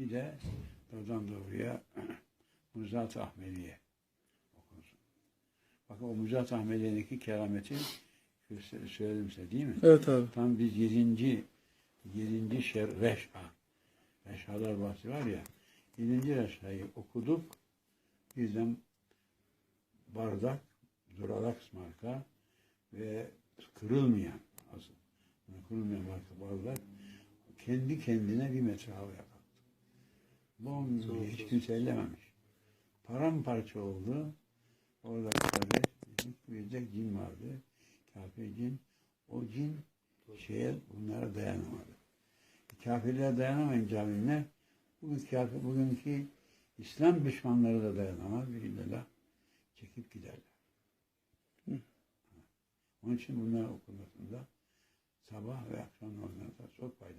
Bir de doğrudan doğruya Muzat Ahmediye okunsun. Bakın o Muzat Ahmediye'deki kerameti söyledim size değil mi? Evet abi. Tam biz yedinci, yedinci şer, reşha. Reşhalar bahsi var ya. Yedinci reşhayı okuduk. Bizden bardak, Duralax marka ve kırılmayan asıl. Kırılmayan marka bardak kendi kendine bir metre havaya kalktı. Bom diye hiç kimse ellememiş. Paramparça oldu. Orada tabi büyüyecek cin vardı. Kafir cin. O cin şeye bunlara dayanamadı. Kafirlere dayanamayınca ne? Bugün kafir, bugünkü İslam düşmanları da dayanamaz. Birillah çekip giderler. Onun için bunlar okunmasında sabah ve akşam namazlarında çok fayda.